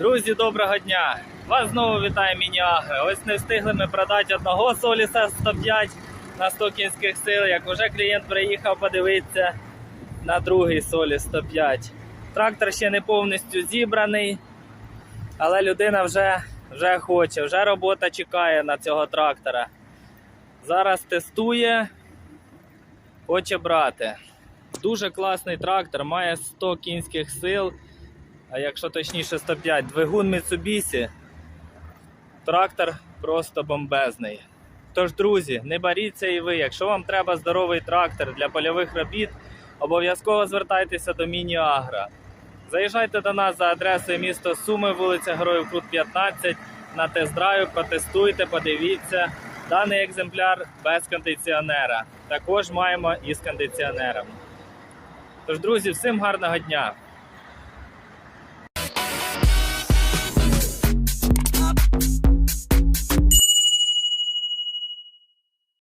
Друзі, доброго дня! Вас знову вітає Міні-Агро. Ось не встигли ми продати одного Соліса 105 на 100 кінських сил, як вже клієнт приїхав подивитися на другий Соліс 105. Трактор ще не повністю зібраний, але людина вже, вже хоче, вже робота чекає на цього трактора. Зараз тестує, хоче брати. Дуже класний трактор, має 100 кінських сил, а якщо точніше 105, двигун Mitsubishi. Трактор просто бомбезний. Тож, друзі, не боріться і ви. Якщо вам треба здоровий трактор для польових робіт, обов'язково звертайтеся до Міні-Агро. Заїжджайте до нас за адресою місто Суми, вулиця Героїв Крут 15 на тест-драйв, протестуйте, подивіться. Даний екземпляр без кондиціонера. Також маємо і з кондиціонером. Тож, друзі, всім гарного дня!